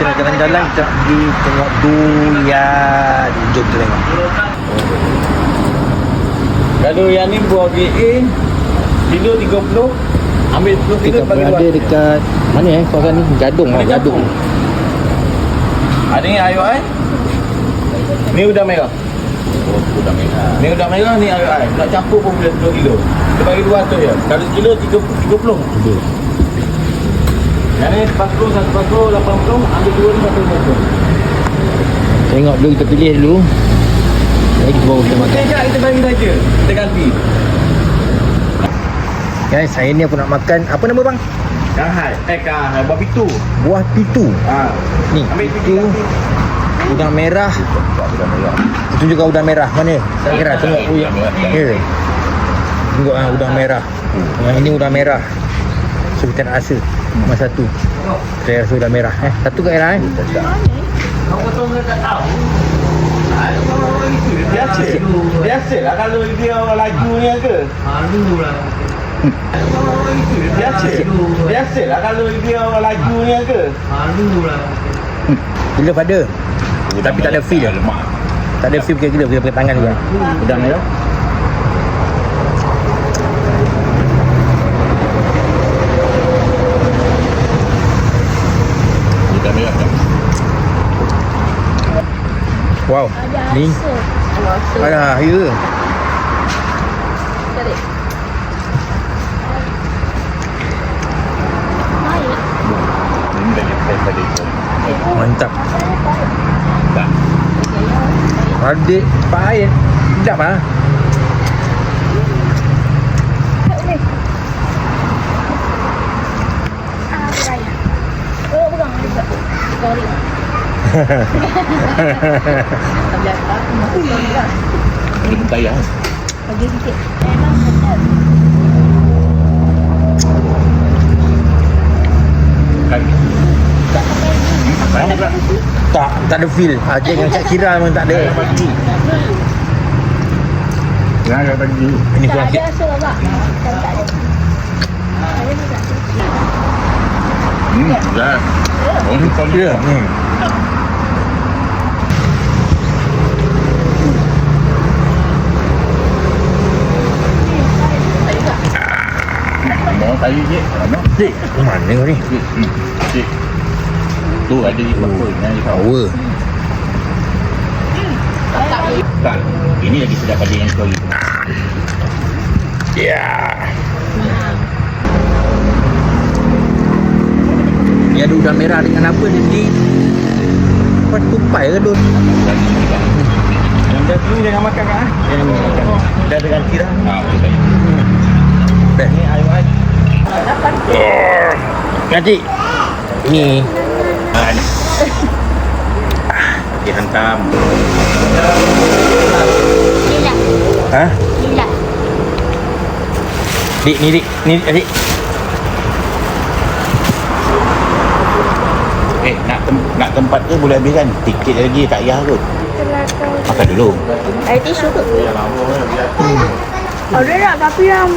kita nak jalan-jalan kita nak pergi tengok durian. Jom kita tengok. Kalau yang ni buah GA Kilo 30 Ambil 10 kilo Kita berada dua dekat mana eh kawasan ni? Gadung lah, Gadung. Ada ni ayo ai Ni udang merah Oh, udang merah. Ni udang merah ni ayo ai Nak campur pun boleh 2 kilo Kita bagi 200 je Kalau sekilo 30 30 Ada. Yang ni 40 satu 40 80 Ambil dua ni satu satu Tengok dulu kita pilih dulu. Lagi kita bawa kita makan. Sekejap kita bagi saja Kita ganti Guys, saya ni aku nak makan apa nama bang? Kahai Eh kahai Buah pitu Buah pitu. ha. Ni, Ambil pitu. Udang merah. Udang merah. Itu juga udang merah. Mana? Tak kira tengok. Oh, ya. Ya. Tengok ah udang merah. Yang ini udang merah. So kita nak rasa. Cuma satu. Saya rasa udang merah. Eh, satu kat Era eh. Kau potong dekat tahu Biasa Biasa lah kalau dia orang laju ni ke Malu lah. Biasa Biasa lah kalau dia orang laju ni ke Malu lah. Gila pada. Tapi tak ada feel. Lemak. Tak ada feel gila-gila kita pakai tangan juga. Udang merah Udang merah tak? Wow. Ni ada. Ini lagi daripada itu. Mantap. Tak. Adik pahit. Sedap ah. Oh, bukan. Sorry. Sikit. Memang sedap. Tak? Tak, tak ada feel. Adik dengan Cak Kira memang tak ada. Jangan kat pagi. Ini Tak kurang ada sikit. rasa apa? Tak tak ada. Ada tak? Hmm, dah. Oh, ni kau dia. Hmm. Tadi je. Mana? Dik, mana kau ni? Hmm. Cik. Tu ada di di bawah. Power. Tak. Ini lagi sedap pada yang kau itu. Ya. Ni ada udang merah dengan apa ni? Di apa tupai ke dun? Yang dah tu jangan makan kan Jangan makan Dah ganti dah Ah, tadi. Best. Ni ayo ai Nanti ni Ah, ni. Dia hantam. Lila. ha? Lila. Dik ni dik ni adik. Eh, nak tem nak tempat ke boleh habiskan. Tiket lagi tak payah kot. Makan dulu. Ada tisu tu? Ada tak tapi yang